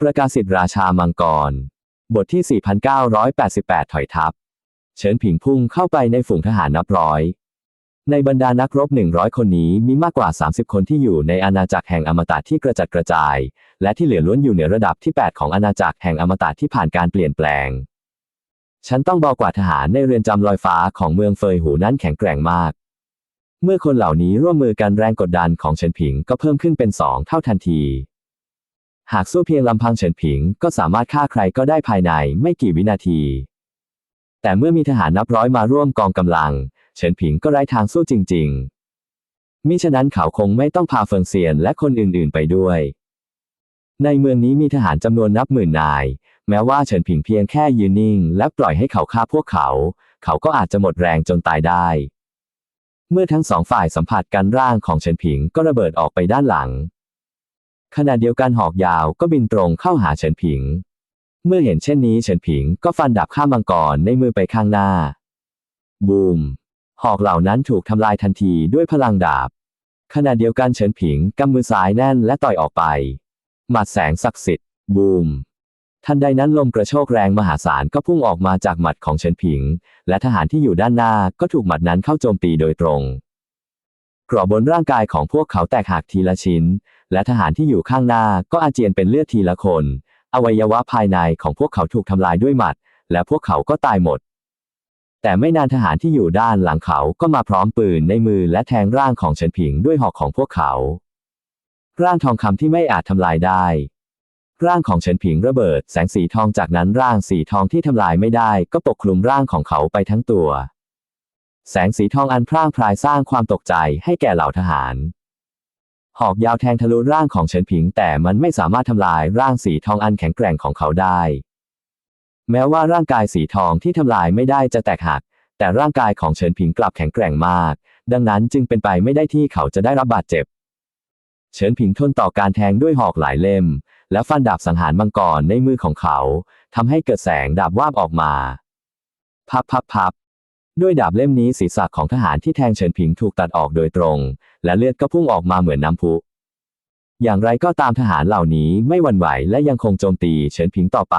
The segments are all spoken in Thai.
ประกาศสิทธิราชามังกร บทที่ 4988 ถอยทัพ เฉินผิงพุ่งเข้าไปในฝูงทหารนับร้อย ในบรรดานักรบ 100 คนนี้มีมากกว่า 30 คนที่อยู่ในอาณาจักรแห่งอมตะที่กระจัดกระจาย และที่เหลือล้วนอยู่เหนือระดับที่ 8 ของอาณาจักรแห่งอมตะที่ผ่านการเปลี่ยนแปลง ฉันต้องบอกว่าทหารในเรือนจำลอยฟ้าของเมืองเฟยหูนั้นแข็งแกร่งมาก เมื่อคนเหล่านี้ร่วมมือกันแรงกดดันของเฉินผิงก็เพิ่มขึ้นเป็นสองเท่าทันที หากสู้เพียงลำพังเฉินผิง ก็สามารถฆ่าใครก็ได้ภายในไม่กี่วินาที แต่เมื่อมีทหารนับร้อยมาร่วมกองกำลัง เฉินผิงก็ไร้ทางสู้จริง ๆ มิฉะนั้นเขาคงไม่ต้องพาเฟิงเซียนและคนอื่นๆไปด้วย ในเมืองนี้มีทหารจำนวนนับหมื่นนาย แม้ว่าเฉินผิงเพียงแค่ยืนนิ่ง และปล่อยให้เขาฆ่าพวกเขา เขาก็อาจจะหมดแรงจนตายได้ เมื่อทั้งสองฝ่ายสัมผัสกันร่างของเฉินผิงก็ระเบิดออกไปด้านหลัง ขณะเดียวกันหอกยาวก็บินตรงเข้าหาเฉินผิง เมื่อเห็นเช่นนี้เฉินผิงก็ฟันดาบข้ามมังกรในมือไปข้างหน้า บูม หอกเหล่านั้นถูกทำลายทันทีด้วยพลังดาบ ขณะเดียวกันเฉินผิงกำมือซ้ายแน่นและต่อยออกไป หมัดแสงศักดิ์สิทธิ์ บูม ทันใดนั้นลมกระโชกแรงมหาศาลก็พุ่งออกมาจากหมัดของเฉินผิง และทหารที่อยู่ด้านหน้าก็ถูกหมัดนั้นเข้าโจมตีโดยตรงกรอบบนร่างกายของพวกเขาแตกหักทีละชิ้น และทหารที่อยู่ข้างหน้าก็อาเจียนเป็นเลือดทีละคน อวัยวะภายในของพวกเขาถูกทำลายด้วยหมัด และพวกเขาก็ตายหมด แต่ไม่นานทหารที่อยู่ด้านหลังเขาก็มาพร้อมปืนในมือและแทงร่างของเฉินผิงด้วยหอกของพวกเขา ร่างทองคำที่ไม่อาจทำลายได้ร่างของเฉินผิงระเบิดแสงสีทองจากนั้นร่างสีทองที่ทำลายไม่ได้ก็ปกคลุมร่างของเขาไปทั้งตัว แสงสีทองอันพร่างพรายสร้างความตกใจให้แก่เหล่าทหาร หอกยาวแทงทะลุร่างของเฉินผิง แต่มันไม่สามารถทำลายร่างสีทองอันแข็งแกร่งของเขาได้ แม้ว่าร่างกายสีทองที่ทำลายไม่ได้จะแตกหัก แต่ร่างกายของเฉินผิงกลับแข็งแกร่งมาก ดังนั้นจึงเป็นไปไม่ได้ที่เขาจะได้รับบาดเจ็บ เฉินผิงทนต่อการแทงด้วยหอกหลายเล่ม และฟันดาบสังหารมังกรในมือของเขาทำให้เกิดแสงดาบวาบออกมา พับพับพับ ด้วยดาบเล่มนี้ศีรษะของทหารที่แทงเฉินผิงถูกตัดออกโดยตรง และเลือดก็พุ่งออกมาเหมือนน้ำพุ อย่างไรก็ตามทหารเหล่านี้ไม่หวั่นไหวและยังคงโจมตีเฉินผิงต่อไป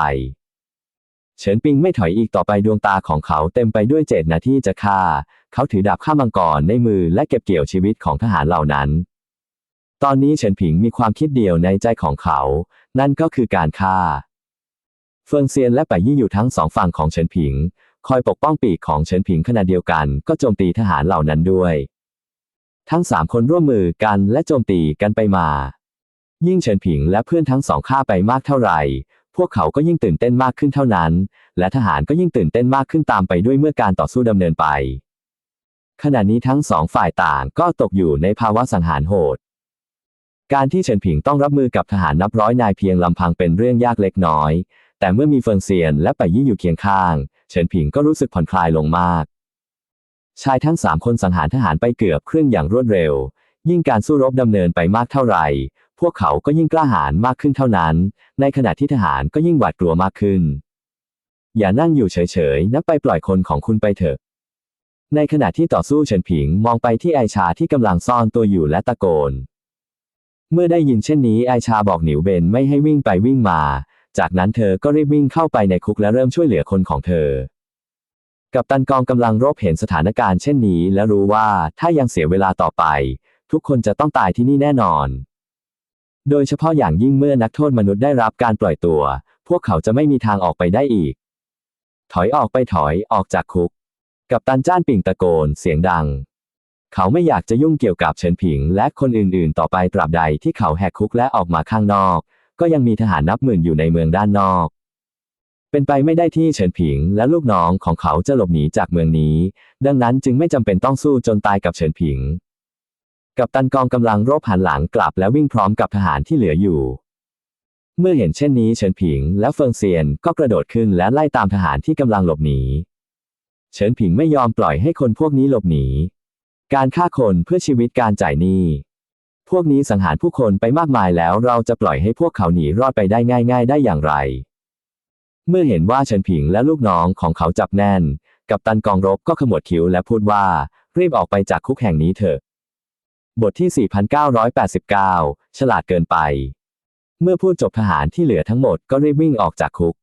เฉินปิงไม่ถอยอีกต่อไปดวงตาของเขาเต็มไปด้วยเจตนาที่จะฆ่า เขาถือดาบฆ่ามังกรในมือและเก็บเกี่ยวชีวิตของทหารเหล่านั้น ตอนนี้เฉินผิงมีความคิดเดียวในใจของเขา นั่นก็คือการฆ่าเฟิงเซียนและป่ายี่อยู่ทั้งสองฝั่งของเฉินผิง คอยปกป้องปีกของเฉินผิงขณะเดียวกัน ก็โจมตีทหารเหล่านั้นด้วย ทั้งสามคนร่วมมือกันและโจมตีกันไปมา ยิ่งเฉินผิงและเพื่อนทั้งสองฆ่าไปมากเท่าไหร่ พวกเขาก็ยิ่งตื่นเต้นมากขึ้นเท่านั้น และทหารก็ยิ่งตื่นเต้นมากขึ้นตามไปด้วยเมื่อการต่อสู้ดำเนินไป ขณะนี้ทั้งสองฝ่ายต่างก็ตกอยู่ในภาวะสังหารโหดการที่เฉินผิงต้องรับมือกับทหารนับร้อยนายเพียงลำพังเป็นเรื่องยากเล็กน้อย แต่เมื่อมีเฟิงเซียนและไปยี่อยู่เคียงข้าง ฉินผิงก็รู้สึกผ่อนคลายลงมาก ชายทั้งสามคนสังหารทหารไปเกือบครึ่งอย่างรวดเร็ว ยิ่งการสู้รบดำเนินไปมากเท่าไหร่ พวกเขาก็ยิ่งกล้าหาญมากขึ้นเท่านั้น ในขณะที่ทหารก็ยิ่งหวาดกลัวมากขึ้น อย่านั่งอยู่เฉยๆนับไปปล่อยคนของคุณไปเถอะ ในขณะที่ต่อสู้เฉินผิงมองไปที่ไอชาที่กำลังซ่อนตัวอยู่และตะโกนเมื่อได้ยินเช่นนี้ไอชาบอกหนิวเบนไม่ให้วิ่งไปวิ่งมา จากนั้นเธอก็รีบวิ่งเข้าไปในคุกและเริ่มช่วยเหลือคนของเธอ กับตันกองกำลังรบเห็นสถานการณ์เช่นนี้ และรู้ว่าถ้ายังเสียเวลาต่อไป ทุกคนจะต้องตายที่นี่แน่นอน โดยเฉพาะอย่างยิ่งเมื่อนักโทษมนุษย์ได้รับการปล่อยตัว พวกเขาจะไม่มีทางออกไปได้อีก ถอยออกไปถอยออกจากคุก กับตันจ้านปิ่งตะโกนเสียงดังเขาไม่อยากจะยุ่งเกี่ยวกับเฉินผิงและคนอื่นๆ ต่อไปตราบใดที่เขาแหกคุกและออกมาข้างนอก ก็ยังมีทหารนับหมื่นอยู่ในเมืองด้านนอก เป็นไปไม่ได้ที่เฉินผิงและลูกน้องของเขาจะหลบหนีจากเมืองนี้ ดังนั้นจึงไม่จำเป็นต้องสู้จนตายกับเฉินผิง กับตันกองกำลังรบหันหลังกลับและวิ่งพร้อมกับทหารที่เหลืออยู่ เมื่อเห็นเช่นนี้เฉินผิงและเฟิงเซียนก็กระโดดขึ้นและไล่ตามทหารที่กำลังหลบหนีเฉินผิงไม่ยอมปล่อยให้คนพวกนี้หลบหนี การฆ่าคนเพื่อชีวิตการจ่ายหนี้ พวกนี้สังหารผู้คนไปมากมายแล้วเราจะปล่อยให้พวกเขาหนีรอดไปได้ง่าย ๆ ได้อย่างไร เมื่อเห็นว่าเฉินผิงและลูกน้องของเขาจับแน่น กับตันกองรบก็ขมวดคิ้วและพูดว่า รีบออกไปจากคุกแห่งนี้เถอะ บทที่ 4989 ฉลาดเกินไป เมื่อพูดจบทหารที่เหลือทั้งหมดก็รีบวิ่งออกจากคุก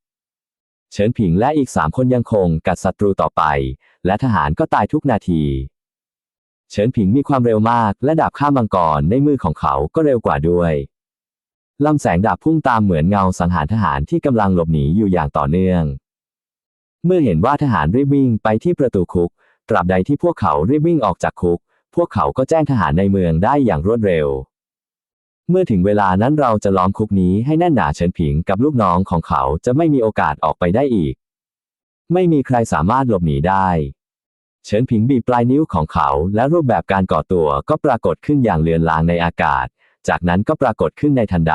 เฉินผิงและอีกสามคนยังคงกัดศัตรูต่อไป และทหารก็ตายทุกนาที เฉินผิงมีความเร็วมาก และดาบข้ามมังกรในมือของเขาก็เร็วกว่าด้วยลำแสงดาบพุ่งตามเหมือนเงาสังหารทหารที่กำลังหลบหนีอยู่อย่างต่อเนื่อง เมื่อเห็นว่าทหารรีบวิ่งไปที่ประตูคุก ตราบใดที่พวกเขารีบวิ่งออกจากคุก พวกเขาก็แจ้งทหารในเมืองได้อย่างรวดเร็ว เมื่อถึงเวลานั้นเราจะล้อมคุกนี้ให้แน่นหนาเฉินผิงกับลูกน้องของเขาจะไม่มีโอกาสออกไปได้อีก ไม่มีใครสามารถหลบหนีได้ เฉินผิงบีปลายนิ้วของเขา และรูปแบบการก่อตัวก็ปรากฏขึ้นอย่างเลือนลางในอากาศ จากนั้นก็ปรากฏขึ้นในทันใด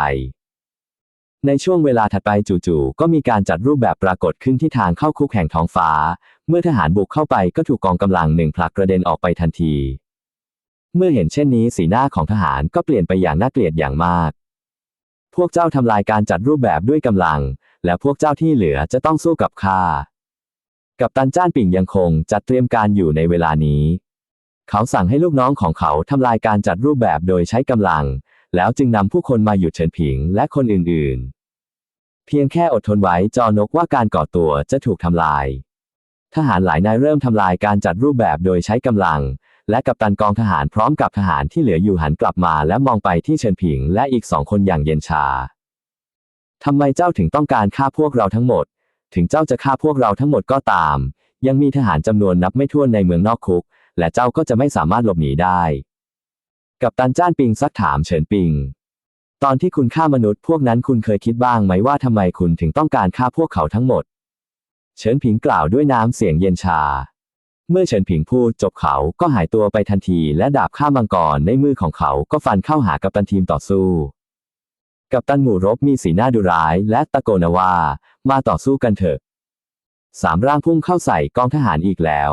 ในช่วงเวลาถัดไปจู่ๆก็มีการจัดรูปแบบปรากฏขึ้นที่ทางเข้าคุกแห่งท้องฟ้า เมื่อทหารบุกเข้าไปก็ถูกกองกำลังหนึ่งผลักกระเด็นออกไปทันที เมื่อเห็นเช่นนี้สีหน้าของทหารก็เปลี่ยนไปอย่างน่าเกลียดอย่างมากพวกเจ้าทำลายการจัดรูปแบบด้วยกำลัง และพวกเจ้าที่เหลือจะต้องสู้กับข้า กับตันจ้านปิ่งยังคงจัดเตรียมการอยู่ในเวลานี้ เขาสั่งให้ลูกน้องของเขาทำลายการจัดรูปแบบโดยใช้กำลัง แล้วจึงนำผู้คนมาหยุดเฉินผิงและคนอื่นๆ เพียงแค่อดทนไว้จอนกว่าการก่อตัวจะถูกทำลาย ทหารหลายนายเริ่มทำลายการจัดรูปแบบโดยใช้กำลัง และกัปตันกองทหารพร้อมกับทหารที่เหลืออยู่หันกลับมาและมองไปที่เฉินผิงและอีกสองคนอย่างเย็นชาทำไมเจ้าถึงต้องการฆ่าพวกเราทั้งหมด ถึงเจ้าจะฆ่าพวกเราทั้งหมดก็ตาม ยังมีทหารจำนวนนับไม่ถ้วนในเมืองนอกคุก และเจ้าก็จะไม่สามารถหลบหนีได้ กับตันจ้านปิงซักถามเฉินปิง ตอนที่คุณฆ่ามนุษย์พวกนั้นคุณเคยคิดบ้างไหมว่าทำไมคุณถึงต้องการฆ่าพวกเขาทั้งหมด เฉินผิงกล่าวด้วยน้ำเสียงเย็นชา เมื่อเฉินผิงพูดจบเขาก็หายตัวไปทันที และดาบข้ามังกรในมือของเขาก็ฟันเข้าหากัปตันทีมต่อสู้กัปตันหมู่รบมีสีหน้าดุร้ายและตะโกนว่า มาต่อสู้กันเถอะสามร่างพุ่งเข้าใส่กองทหารอีกแล้ว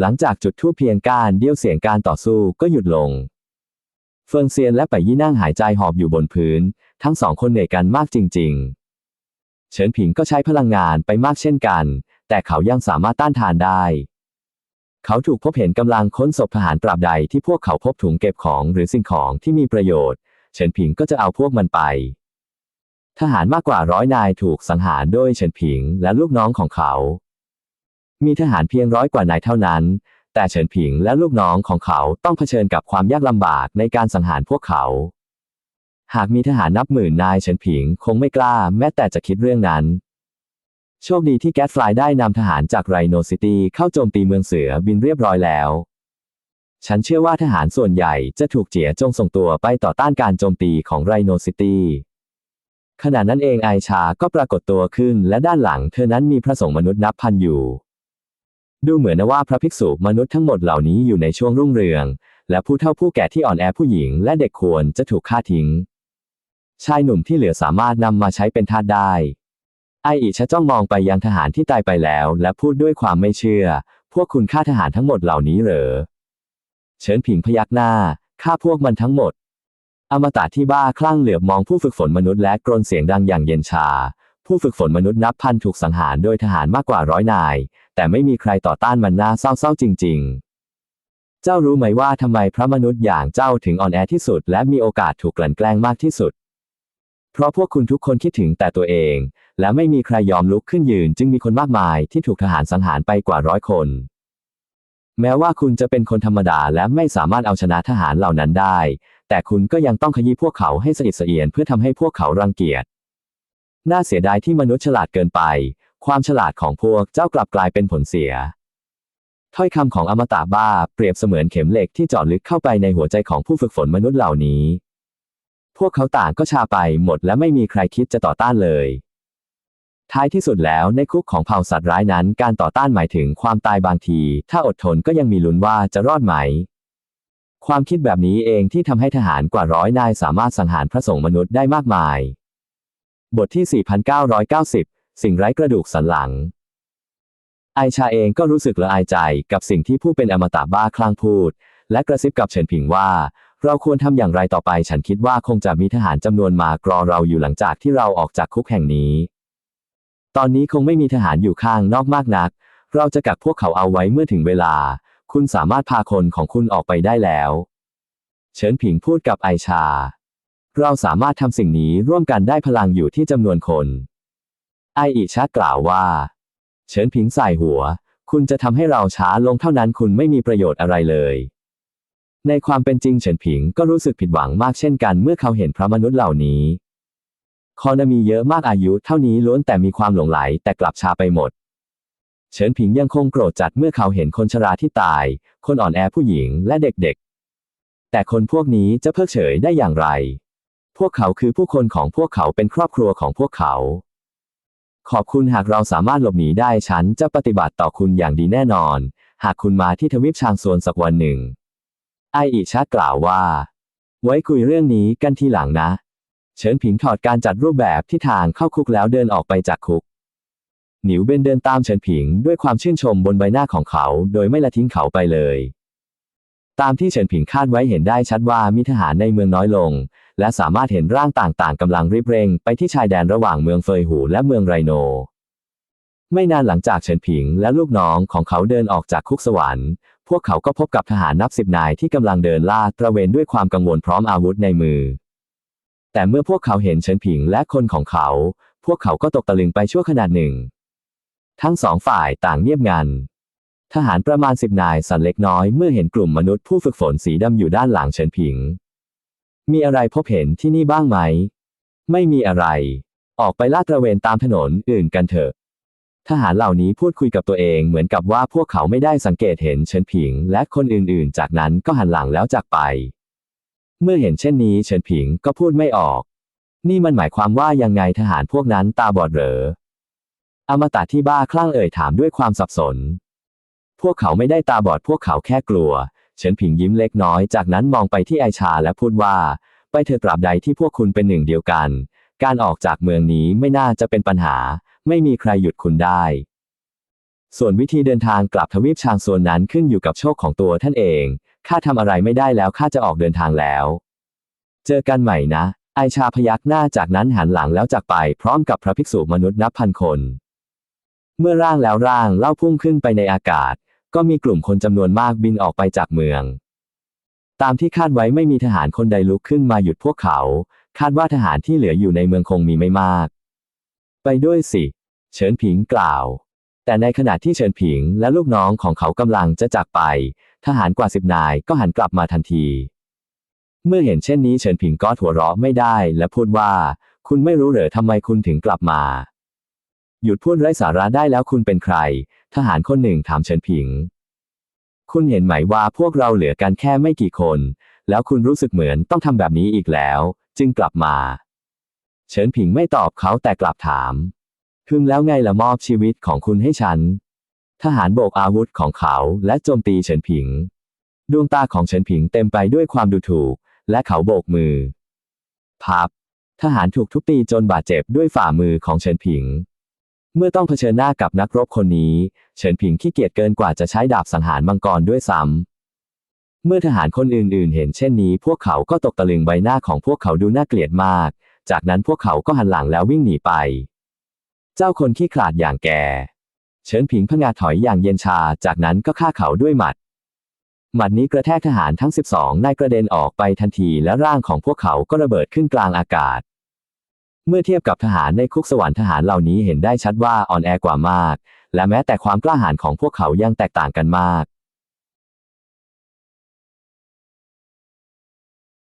หลังจากจุดทูปเพียงกานเดียวเสียงการต่อสู้ก็หยุดลง เฟิงเซียนและไปยยี่นั่งหายใจหอบอยู่บนพื้น ทั้งสองคนเหนื่อยกันมากจริง ๆ เฉินผิงก็ใช้พลังงานไปมากเช่นกัน แต่เขายังสามารถต้านทานได้ เขาถูกพบเห็นกำลังค้นศพทหารตราบใดที่พวกเขาพบถุงเก็บของหรือสิ่งของที่มีประโยชน์ เฉินผิงก็จะเอาพวกมันไป ทหารมากกว่าร้อยนายถูกสังหารโดยเฉินผิงและลูกน้องของเขา มีทหารเพียงร้อยกว่านายเท่านั้น แต่เฉินผิงและลูกน้องของเขาต้องเผชิญกับความยากลำบากในการสังหารพวกเขา หากมีทหารนับหมื่นนายเฉินผิงคงไม่กล้าแม้แต่จะคิดเรื่องนั้น โชคดีที่แก๊สฟลายได้นำทหารจากไรโนซิตี้เข้าโจมตีเมืองเสือบินเรียบร้อยแล้วฉันเชื่อว่าทหารส่วนใหญ่จะถูกเจียจงส่งตัวไปต่อต้านการโจมตีของไรโนซิตี้ ขณะนั้นเองไอชาก็ปรากฏตัวขึ้นและด้านหลังเธอนั้นมีพระสงฆ์มนุษย์นับพันอยู่ ดูเหมือนนะว่าพระภิกษุมนุษย์ทั้งหมดเหล่านี้อยู่ในช่วงรุ่งเรือง และผู้เฒ่าผู้แก่ที่อ่อนแอผู้หญิงและเด็กควรจะถูกฆ่าทิ้ง ชายหนุ่มที่เหลือสามารถนำมาใช้เป็นทาสได้ ไออิชะจ้องมองไปยังทหารที่ตายไปแล้ว และพูดด้วยความไม่เชื่อ พวกคุณฆ่าทหารทั้งหมดเหล่านี้เหรอ เฉินผิงพยักหน้าฆ่าพวกมันทั้งหมด อมตะที่บ้าคลั่งเหลือบมองผู้ฝึกฝนมนุษย์และกรนเสียงดังอย่างเย็นชา ผู้ฝึกฝนมนุษย์นับพันถูกสังหารโดยทหารมากกว่าร้อยนาย แต่ไม่มีใครต่อต้านมันน่าเศร้าๆจริง ๆ เจ้ารู้ไหมว่าทำไมพระมนุษย์อย่างเจ้าถึงอ่อนแอที่สุด และมีโอกาสถูกกลั่นแกล้งมากที่สุด เพราะพวกคุณทุกคนคิดถึงแต่ตัวเอง และไม่มีใครยอมลุกขึ้นยืน จึงมีคนมากมายที่ถูกทหารสังหารไปกว่าร้อยคน แม้ว่าคุณจะเป็นคนธรรมดาและไม่สามารถเอาชนะทหารเหล่านั้นได้ แต่คุณก็ยังต้องขยี้พวกเขาให้สนิทสเอียนเพื่อทำให้พวกเขารังเกียจ น่าเสียดายที่มนุษย์ฉลาดเกินไป ความฉลาดของพวกเจ้ากลับกลายเป็นผลเสีย ถ้อยคำของอมตะบ้าเปรียบเสมือนเข็มเหล็กที่เจาะลึกเข้าไปในหัวใจของผู้ฝึกฝนมนุษย์เหล่านี้ พวกเขาต่างก็ชาไปหมดและไม่มีใครคิดจะต่อต้านเลยท้ายที่สุดแล้วในคุกของเผ่าสัตว์ร้ายนั้น การต่อต้านหมายถึงความตายบางที ถ้าอดทนก็ยังมีลุ้นว่าจะรอดไหม ความคิดแบบนี้เองที่ทำให้ทหารกว่าร้อยนายสามารถสังหารพระสงฆ์มนุษย์ได้มากมาย บทที่ 4990 สิ่งไร้กระดูกสันหลัง ไอชาเองก็รู้สึกละอายใจกับสิ่งที่ผู้เป็นอมตะบ้าคลั่งพูด และกระซิบกับเฉินผิงว่า เราควรทำอย่างไรต่อไป ฉันคิดว่าคงจะมีทหารจำนวนมากรอเราอยู่หลังจากที่เราออกจากคุกแห่งนี้ ตอนนี้คงไม่มีทหารอยู่ข้างนอกมากนัก เราจะกักพวกเขาเอาไว้เมื่อถึงเวลา คุณสามารถพาคนของคุณออกไปได้แล้ว เฉินผิงพูดกับไอชา เราสามารถทำสิ่งนี้ร่วมกันได้พลังอยู่ที่จำนวนคน ไออิชากล่าวว่า เฉินผิงใส่หัว คุณจะทำให้เราช้าลงเท่านั้นคุณไม่มีประโยชน์อะไรเลย ในความเป็นจริงเฉินผิงก็รู้สึกผิดหวังมากเช่นกันเมื่อเขาเห็นพระมนุษย์เหล่านี้คอนามีเยอะมากอายุเท่านี้ล้วนแต่มีความหลงไหลแต่กลับชาไปหมด เฉินผิงยังคงโกรธจัดเมื่อเขาเห็นคนชราที่ตาย คนอ่อนแอผู้หญิงและเด็กๆ แต่คนพวกนี้จะเพิกเฉยได้อย่างไร พวกเขาคือผู้คนของพวกเขาเป็นครอบครัวของพวกเขา ขอบคุณหากเราสามารถหลบหนีได้ฉันจะปฏิบัติต่อคุณอย่างดีแน่นอน หากคุณมาที่ทวีปชางซวนสักวันหนึ่ง ไออิชากล่าวว่า ไว้คุยเรื่องนี้กันทีหลังนะ เฉินผิงถอดการจัดรูปแบบที่ทางเข้าคุกแล้วเดินออกไปจากคุก หนิวเบนเดินตามเฉินผิงด้วยความชื่นชมบนใบหน้าของเขา โดยไม่ละทิ้งเขาไปเลย ตามที่เฉินผิงคาดไว้เห็นได้ชัดว่ามีทหารในเมืองน้อยลง และสามารถเห็นร่างต่างๆกำลังรีบเร่งไปที่ชายแดนระหว่างเมืองเฟยหูและเมืองไรโน ไม่นานหลังจากเฉินผิงและลูกน้องของเขาเดินออกจากคุกสวรรค์ พวกเขาก็พบกับทหารนับสิบนายที่กำลังเดินลาดตระเวนด้วยความกังวลพร้อมอาวุธในมือ แต่เมื่อพวกเขาเห็นเฉินผิงและคนของเขา พวกเขาก็ตกตะลึงไปชั่วขณะหนึ่ง ทั้งสองฝ่ายต่างเงียบงัน ทหารประมาณสิบนายสั่นเล็กน้อยเมื่อเห็นกลุ่มมนุษย์ผู้ฝึกฝนสีดำอยู่ด้านหลังเฉินผิง มีอะไรพบเห็นที่นี่บ้างไหม ไม่มีอะไร ออกไปลาดตระเวนตามถนนอื่นกันเถอะ ทหารเหล่านี้พูดคุยกับตัวเองเหมือนกับว่าพวกเขาไม่ได้สังเกตเห็นเฉินผิง และคนอื่นๆ จากนั้นก็หันหลังแล้วจากไป เมื่อเห็นเช่นนี้เฉินผิงก็พูดไม่ออก นี่มันหมายความว่ายังไงทหารพวกนั้นตาบอดเหรอ อมตะที่บ้าคลั่งเอ่ยถามด้วยความสับสน พวกเขาไม่ได้ตาบอดพวกเขาแค่กลัว เฉินผิงยิ้มเล็กน้อย จากนั้นมองไปที่ไอชาและพูดว่า ไปเถอตราบใดที่พวกคุณเป็นหนึ่งเดียวกัน การออกจากเมืองนี้ไม่น่าจะเป็นปัญหา ไม่มีใครหยุดคุณได้ ส่วนวิธีเดินทางกลับทวีปชางโซนนั้นขึ้นอยู่กับโชคของตัวท่านเอง ข้าทำอะไรไม่ได้แล้วข้าจะออกเดินทางแล้ว เจอกันใหม่นะ ไอชาพยักหน้าจากนั้นหันหลังแล้วจากไปพร้อมกับพระภิกษุมนุษย์นับพันคน เมื่อร่างแล้วร่างเล่าพุ่งขึ้นไปในอากาศ ก็มีกลุ่มคนจำนวนมากบินออกไปจากเมือง ตามที่คาดไว้ไม่มีทหารคนใดลุกขึ้นมาหยุดพวกเขา คาดว่าทหารที่เหลืออยู่ในเมืองคงมีไม่มาก ไปด้วยสิ เฉินผิงกล่าว แต่ในขณะที่เฉินผิงและลูกน้องของเขากำลังจะจากไป ทหารกว่าสิบนายก็หันกลับมาทันที เมื่อเห็นเช่นนี้เฉินผิงก็หัวเราะไม่ได้และพูดว่า คุณไม่รู้เหรอทำไมคุณถึงกลับมา หยุดพูดไร้สาระได้แล้วคุณเป็นใคร ทหารคนหนึ่งถามเฉินผิง คุณเห็นไหมว่าพวกเราเหลือกันแค่ไม่กี่คน แล้วคุณรู้สึกเหมือนต้องทำแบบนี้อีกแล้ว จึงกลับมา เฉินผิงไม่ตอบเขาแต่กลับถาม พึงแล้วไงละมอบชีวิตของคุณให้ฉัน ทหารโบกอาวุธของเขาและโจมตีเฉินผิง ดวงตาของเฉินผิงเต็มไปด้วยความดูถูก และเขาโบกมือ พับ ทหารถูกทุบตีจนบาดเจ็บด้วยฝ่ามือของเฉินผิง เมื่อต้องเผชิญหน้ากับนักรบคนนี้ เฉินผิงขี้เกียจเกินกว่าจะใช้ดาบสังหารมังกรด้วยซ้ำ เมื่อทหารคนอื่นๆ เห็นเช่นนี้ พวกเขาก็ตกตะลึงใบหน้าของพวกเขาดูน่าเกลียดมาก จากนั้นพวกเขาก็หันหลังแล้ววิ่งหนีไป เจ้าคนขี้ขลาดอย่างแก เฉินผิงพงาถอยอย่างเย็นชา จากนั้นก็ฆ่าเขาด้วยหมัด หมัดนี้กระแทกทหารทั้ง 12นายกระเด็นออกไปทันทีและร่างของพวกเขาก็ระเบิดขึ้นกลางอากาศ เมื่อเทียบกับทหารในคุกสวรรค์ทหารเหล่านี้เห็นได้ชัดว่าอ่อนแอกว่ามาก และแม้แต่ความกล้าหาญของพวกเขายังแตกต่างกันมาก